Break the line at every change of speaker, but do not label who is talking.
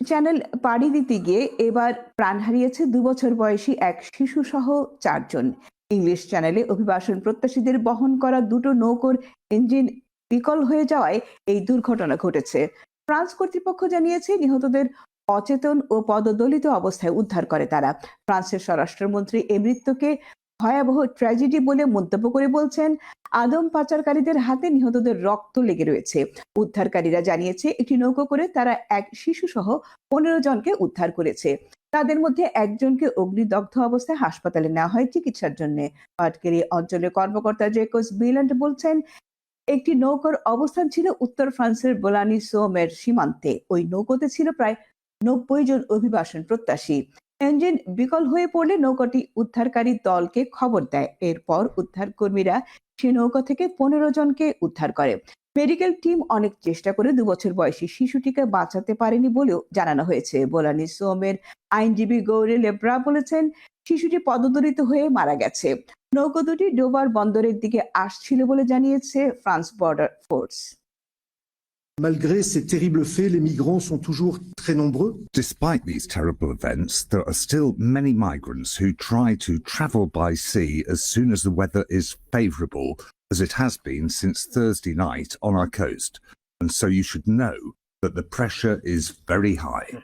Channel পাড়ি দিতে গিয়ে এবার প্রাণ হারিয়েছে দুবছর বয়সী এক শিশু সহ চারজন। ইংলিশ চ্যানেলে অভিবাসন প্রত্যাশীদের বহন করা দুটো নৌকোর ইঞ্জিন বিকল হয়ে যাওয়ায় এই দুর্ঘটনা ঘটেছে। ফ্রান্স কর্তৃপক্ষ জানিয়েছে, নিহতদের অচেতন ও পদদলিত অবস্থায় উদ্ধার করে তারা। ফ্রান্সের স্বরাষ্ট্রমন্ত্রী এ মৃত্যুকে ভয়াবহ ট্র্যাজেডি বলে মন্তব্য করে বলছেন, আদম পাচারকারীদের হাতে নিহতদের রক্ত লেগে রয়েছে। উদ্ধারকারীরা জানিয়েছে, একটি নৌকো করে তারা এক শিশু সহ পনেরো জনকে উদ্ধার করেছে। তাদের মধ্যে একজনকে অগ্নিদগ্ধ অবস্থায় হাসপাতালে নেওয়া হয় চিকিৎসার জন্য। আটকেরি অঞ্চলের কর্মকর্তা জেকোস বিল্যান্ড বলছেন, একটি নৌকার অবস্থান ছিল উত্তর ফ্রান্সের বোলানি সোমের সীমান্তে। ওই নৌকোতে ছিল প্রায় নব্বই জন অভিবাসন প্রত্যাশী। ইঞ্জিন বিকল হয়ে পড়লে নৌকাটি উদ্ধারকারী দলকে খবর দেয়। এরপর উদ্ধার কর্মীরা সে নৌকা থেকে পনেরো জনকে উদ্ধার করে। মেডিকেল টিম অনেক চেষ্টা করে দুবছর বয়সী শিশুটিকে বাঁচাতে পারেনি বলেও জানানো হয়েছে। বোলানি সোমের আইনজীবী গৌরী লেব্রা বলেছেন, শিশুটি পদদলিত হয়ে মারা গেছে। নৌকা দুটি ডোবার বন্দরের দিকে আসছিল বলে জানিয়েছে France border force.
Malgré ces terribles faits, les migrants sont toujours très nombreux.
Despite these terrible events, there are still many migrants who try to travel by sea as soon as the weather is favourable, as it has been since Thursday night on our coast. And so you should know that the pressure is very high.